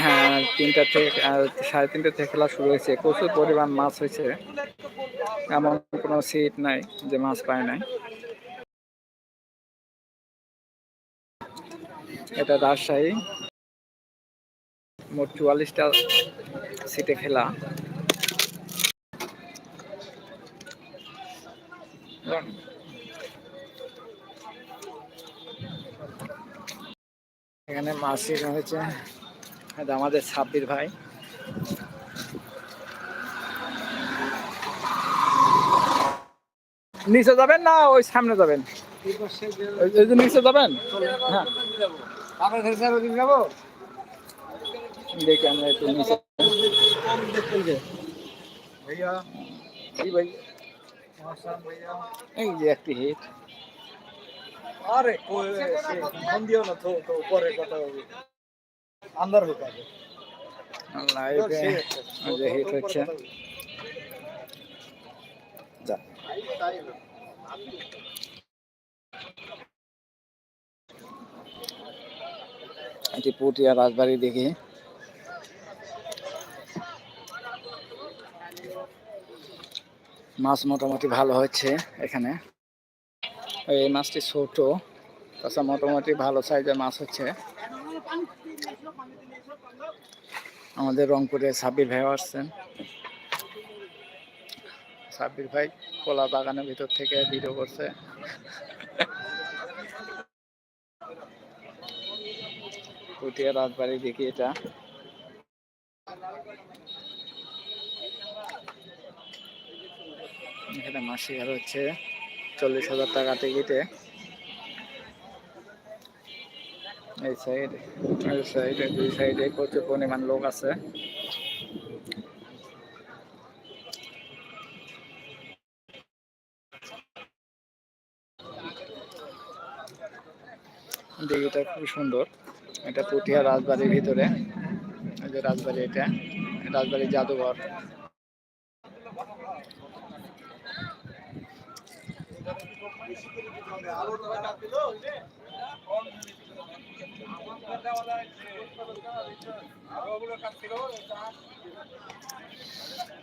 হ্যাঁ তিনটা থেকে সাড়ে তিনটা থেকে খেলা শুরু হয়েছে। প্রচুর পরিমাণ মাছ হয়েছে। এমন কোনো সিট নাই যে মাছ পায় নাই। এটা রাজশাহী। মোট চুয়াল্লিশটা সিটে খেলা। এখানে মাছ হয়েছে। আমাদের ছাব্বির ভাই। নিচে যাবেন না, ওই সামনে যাবেন? নিচে যাবেন? হ্যাঁ। দেখি, আমরা একটু এই যে একটি হিট আরে দিও না, তো তো পরে কথা হবে। হচ্ছে। যা। এটি পুটিয়া রাজবাড়ি দেখি। মাছ মোটামুটি ভালো হচ্ছে এখানে। এই মাছটি ছোট তাছাড়া মোটামুটি ভালো সাইজের মাছ হচ্ছে। আমাদের রংপুরে সাব্বির ভাই আসছেন। সাব্বির ভাই কলা বাগানের ভিতর থেকে ভিডিও করছে। পুটিয়া রাজবাড়ি দেখি এটা। এখানে হচ্ছে চল্লিশ হাজার টাকা টিকিটে এই সাইড এই সাইডে দুই সাইডে প্রচুর পরিমাণ লোক আছে। দিঘিটা খুব সুন্দর। এটা পুঠিয়া রাজবাড়ির ভিতরে। এই যে রাজবাড়ি এটা। রাজবাড়ির জাদুঘর।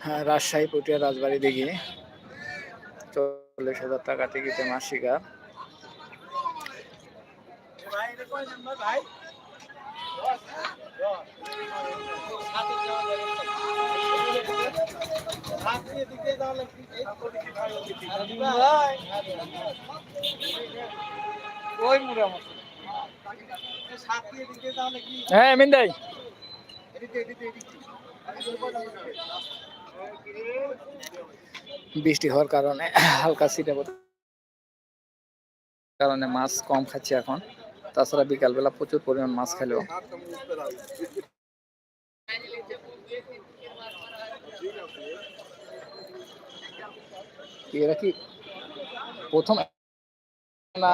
হ্যাঁ রাজশাহী পুটিয়া রাজবাড়ি দিঘি চল্লিশ হাজার টাকা টিকিটে মাসিকা। ওই মুড়ে আমার। হ্যাঁ এমিন দাই বৃষ্টি হওয়ার কারণে হালকা সিটে কারণে মাছ কম খাচ্ছি এখন। তাছাড়া বিকালবেলা প্রচুর পরিমাণ মাছ খেলেও। এরা কি প্রথম না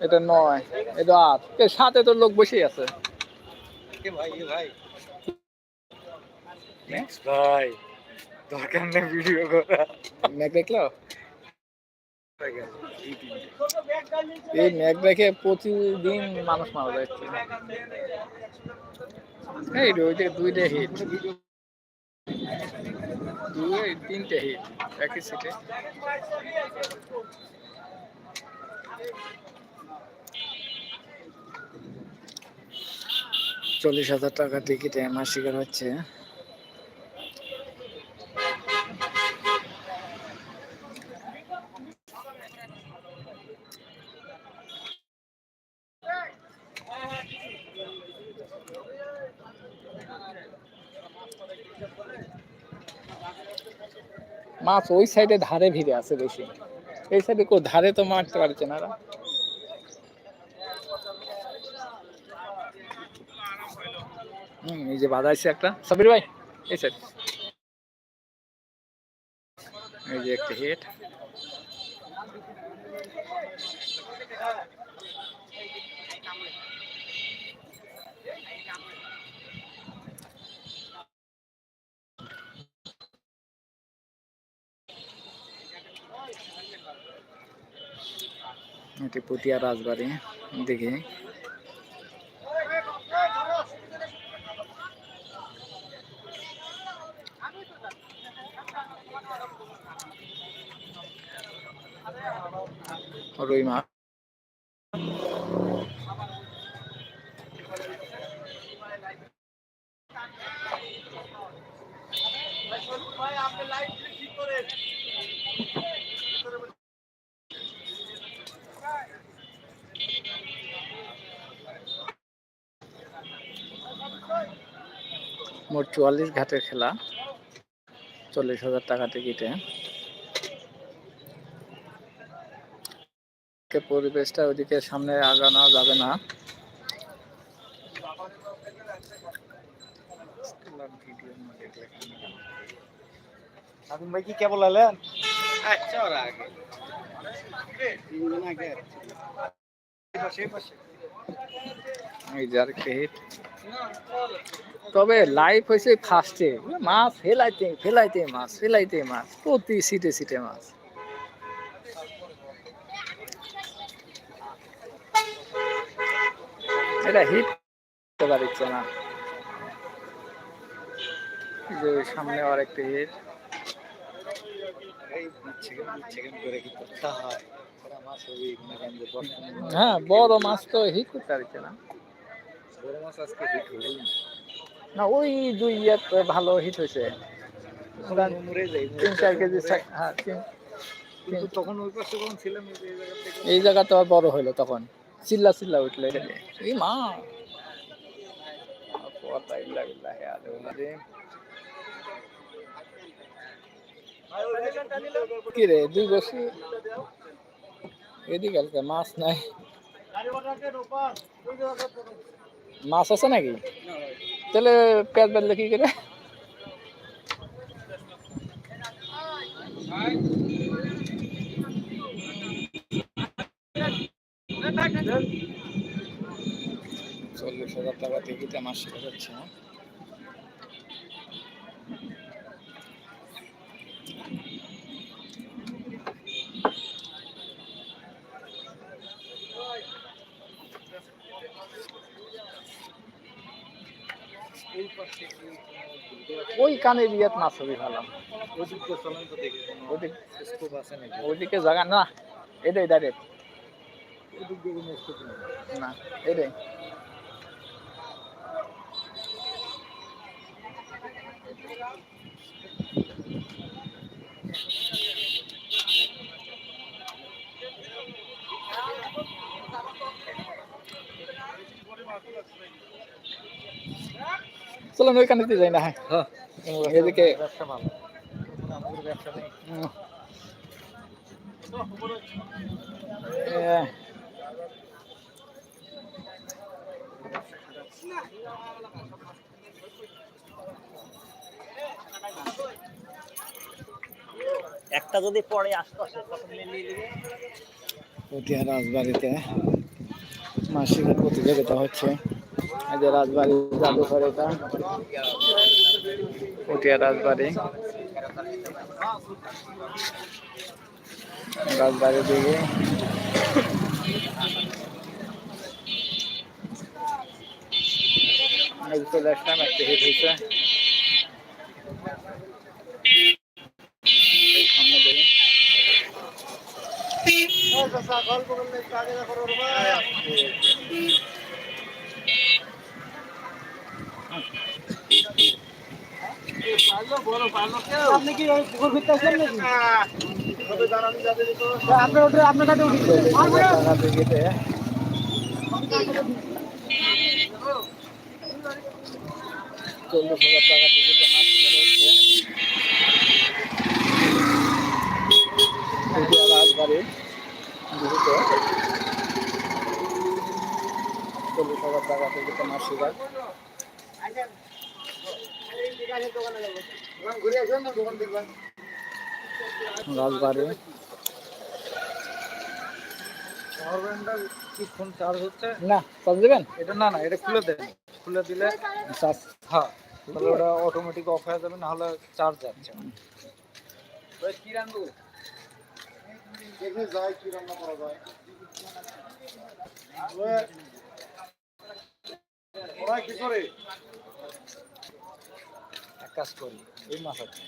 এটা নয় এটা আট। সাথে তো লোক বসেই আছে। ভাই দরকার নেই ভিডিও করা। ম্যাক দেখল? এই ম্যাক দেখে প্রতিদিন মানুষ মারা যাচ্ছে এই রে, দুইটা হিট দুই তিনটে হিট একই সিটে চল্লিশ হাজার টাকা টিকিটে মাসিকের হচ্ছে। মাছ ওই সাইডে ধারে ভিড়ে আছে বেশি। এই সাইডে কো ধারে তো মারতে পারছে না হুম, এই যে বাঁধাইছে একটা। সাবির ভাই, এই স্যার এই যে একটা হিট এটি পুতিয়া রাজবাড়ি, দেখি। রুই মোট চুয়াল্লিশ ঘাটের খেলা। চল্লিশ হাজার টাকা টিকিটে। কে পরিবেশটা ওইদিকে সামনে আগানো যাবে না। স্বাধীন ভাই কি কেবল এলেন আচ্ছা ওরা আগে। তিনজন আগে এই তবে লাইফ হয়েছে ফার্স্টে মাছ ফেলাইতে ফেলাইতে মাছ ফেলাইতে মাছ। প্রতি সিটে সিটে মাছ। এটা হিট করতে পারছে না। যে ওই সামনে হিট। করে কি করতে হয়? হ্যাঁ বড় মাছ তো হিট করতে পারছে না। বড় মাছ আজকে হিট হলোই না। ওই দুই ইয়াতে ভালো হিট হয়েছে। যাই তিন চার কেজি হ্যাঁ কিন্তু তখন ওই পাশে যখন ছিলাম এই যে এই জায়গা থেকে এই জায়গা তো বড় হইল তখন। চিল্লা চিল্লা উঠলে এই মা কথা ইল্লা বিল্লাহি আলাইহি কি রে দুই বছর এদিকে কালকে মাছ নাই মাছ আছে নাকি তাহলে পেঁয়াজ বাদলে কি করে চল্লিশ হাজার টিকিটে মাস যাচ্ছে না। ওই কোনো ওদিক স্কোপ আছে নাকি? ওইদিকে জায়গা না এটাই ডাইরেক্ট নেই। না এটাই। চলেন ওইখানে যাই না হ্যাঁ। এদিকে ব্যবসা ভালো আমাদের ব্যবসা নেই উম, আহ, একটা যদি পরে মিলিয়ে রাজবাড়িতে মাসিক প্রতিযোগিতা হচ্ছে। এই যে রাজবাড়ি জাদুঘর এটা। পটিয়া রাজবাড়ি। রাজবাড়ি দিকে। এই চলে আসলাম একটা হিট হয়েছে। সামনে দেখি গল্প করলে একটু আগে দেখো আপনি কি পুকুর ভিতরে আসলেন নাকি? আপনি ওটা আপনার কাছে উঠি চল্লিশ হাজার টাকা টিকিটে মাছ হচ্ছে রাজবাড়ি চল্লিশ হাজার টাকা টিকিটে মাছ শিকার রাজবাড়ি। কি ফোন চার্জ হচ্ছে? না চার্জ দেবেন? এটা না না এটা খুলে দেন। খুলে দিলে চার্জ। হ্যাঁ তাহলে ওটা অটোমেটিক অফ হয়ে যাবে না হলে চার্জ যাচ্ছে কি দেখে যাই কি রান্না করা যায়? ওরা কি করে? কাজ করি এই মাছ আছে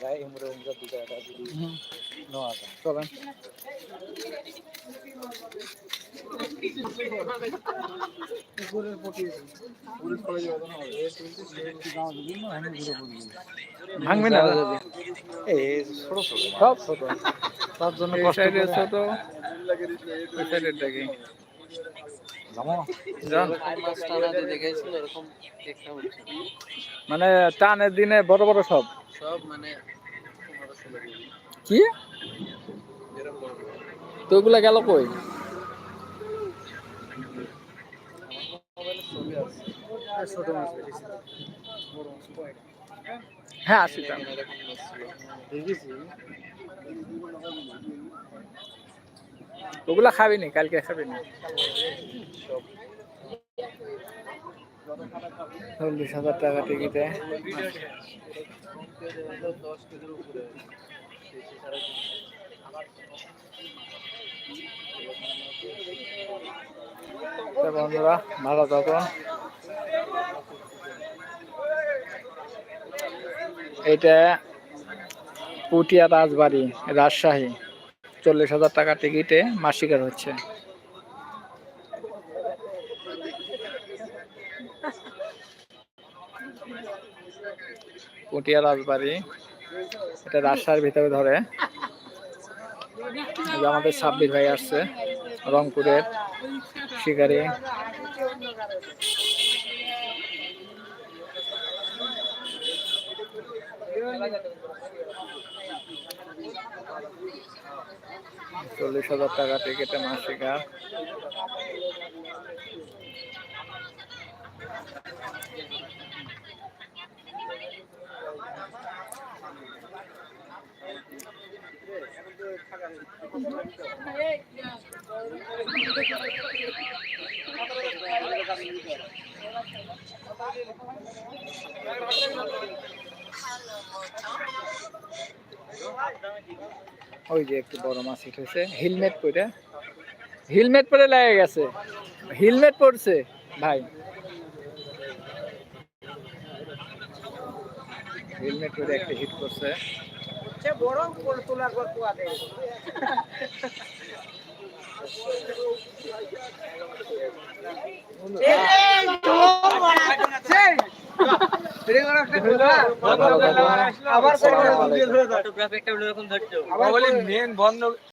যাই উমরে উমরে দুটো একটা যদি নেওয়া যায়। চলেন। ভাঙবে না? ছোট ছোট। সব ছোট। তার জন্য কষ্ট ছোট। মানে টানের দিনে বড় বড় সব। সব মানে কি? এরকম বড় বড়। তো ওগুলা গেল কই? হ্যাঁ আসি। দেখেছি। ওগুলা খাবি নি, কালকে খাবি নি। চল্লিশ হাজার টাকা টিকিটে বন্ধুরা, ভালো থাকুন এটা পুটিয়া রাজবাড়ি, রাজশাহী। চল্লিশ হাজার টাকা টিকিটে মাছ শিকার হচ্ছে। পুটিয়া রাজবাড়ি, এটা রাজশাহীর ভিতরে ধরে। আমাদের সাব্বির ভাই আসছে, রংপুরের শিকারি। চল্লিশ হাজার টাকা টিকিটে মাস শিকার ওই যে একটু বড় মাছ উঠেছে হেলমেট পরে হেলমেট পরে লেগে গেছে হেলমেট পরছে ভাই হেলমেট পরে একটা হিট করছে বড় তোলার পর দেয় থাকবেন। আবার বলি মেন বন্ধ